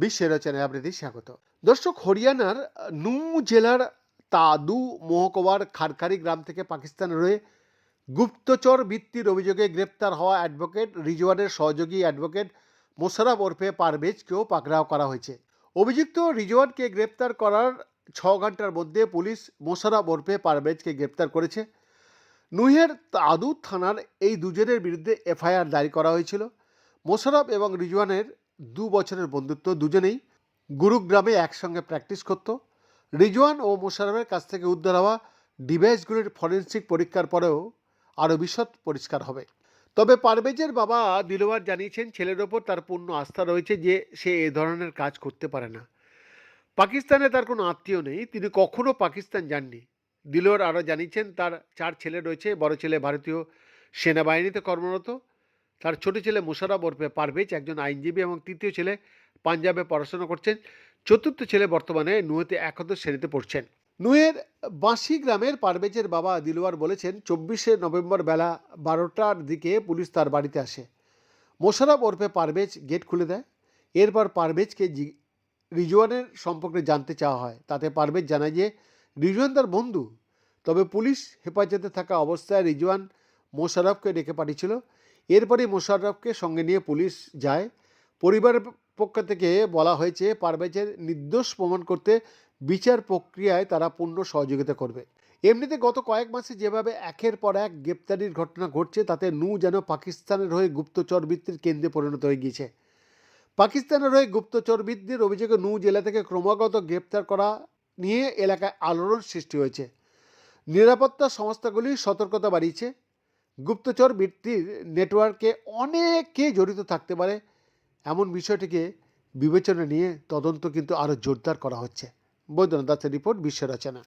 বিশ্বের রচনায় আপনাদের স্বাগত। দর্শক, হরিয়ানার নু জেলার তাদু, মহকুমার খারখারি গ্রাম থেকে পাকিস্তানের হয়ে গুপ্তচর বৃত্তির অভিযোগে গ্রেপ্তার হওয়া অ্যাডভোকেট, রিজওয়ানের সহযোগী অ্যাডভোকেট মোশারফ ওরফে পারভেজকেও পাকড়াও করা হয়েছে। অভিযুক্ত রিজওয়ানকে গ্রেপ্তার করার ছ ঘণ্টার মধ্যে পুলিশ মোশারফ ওরফে পারভেজকে গ্রেপ্তার করেছে। নুহের তাদু থানার এই দুজনের বিরুদ্ধে এফআইআর দায়ের করা হয়েছিল। মোশারফ এবং রিজওয়ানের দু বছরের বন্ধুত্ব দুজনেই গুরুগ্রামে একসঙ্গে প্র্যাকটিস করত। রিজওয়ান ও মোশারফের কাছ থেকে উদ্ধার হওয়া ডিভাইসগুলির ফরেন্সিক পরীক্ষার পরেও আরও বিশদ পরিষ্কার হবে। তবে পারভেজের বাবা দিলওয়ার জানিয়েছেন, ছেলের ওপর তার পূর্ণ আস্থা রয়েছে যে সে এ ধরনের কাজ করতে পারে না। পাকিস্তানে তার কোনো আত্মীয় নেই, তিনি কখনো পাকিস্তান যাননি। দিলওয়ার আরও জানিয়েছেন, তার চার ছেলে রয়েছে, বড় ছেলে ভারতীয় সেনাবাহিনীতে কর্মরত, তার ছোট ছেলে মোশারফ ওরফে পারভেজ, একজন আইনজীবী এবং তৃতীয় ছেলে পাঞ্জাবে পড়াশোনা করছেন, চতুর্থ ছেলে বর্তমানে নুয়েতে একাদশ শ্রেণীতে পড়ছেন। নুয়ের বাঁশি গ্রামের পারভেজের বাবা দিলওয়ার বলেছেন, চব্বিশে নভেম্বর বেলা বারোটার দিকে পুলিশ তার বাড়িতে আসে। মোশারফ ওরফে পারভেজ গেট খুলে দেয়। এরপর পারভেজকে রিজওয়ানের সম্পর্কে জানতে চাওয়া হয়। তাতে পারভেজ জানায় যে, রিজওয়ান তার বন্ধু। তবে পুলিশ হেফাজতে থাকা অবস্থায় রিজওয়ান মোশারফকে ডেকে পাঠিয়েছিল। এরপরে মোশাররফকে সঙ্গে নিয়ে পুলিশ যায়। পরিবারের পক্ষ থেকে বলা হয়েছে, পারভেজের নির্দোষ প্রমাণ করতে বিচার প্রক্রিয়ায় তারা পূর্ণ সহযোগিতা করবে। এমনিতে গত কয়েক মাসে যেভাবে একের পর এক গ্রেপ্তারির ঘটনা ঘটছে, তাতে নু যেন পাকিস্তানের হয়ে গুপ্তচর বৃত্তির কেন্দ্রে পরিণত হয়ে গিয়েছে। পাকিস্তানের হয়ে গুপ্তচর বৃত্তির অভিযোগে নু জেলা থেকে ক্রমাগত গ্রেপ্তার করা নিয়ে এলাকায় আলোড়ন সৃষ্টি হয়েছে। নিরাপত্তা সংস্থাগুলি সতর্কতা বাড়িয়েছে। গুপ্তচর বৃত্তির নেটওয়ার্কে অনেকে জড়িত থাকতে পারে। এমন বিষয়টিকে বিবেচনা নিয়ে তদন্ত কিন্তু আরও জোরদার করা হচ্ছে। বৈদ্যনাথ দাসের রিপোর্ট বিশ্ব রচনা।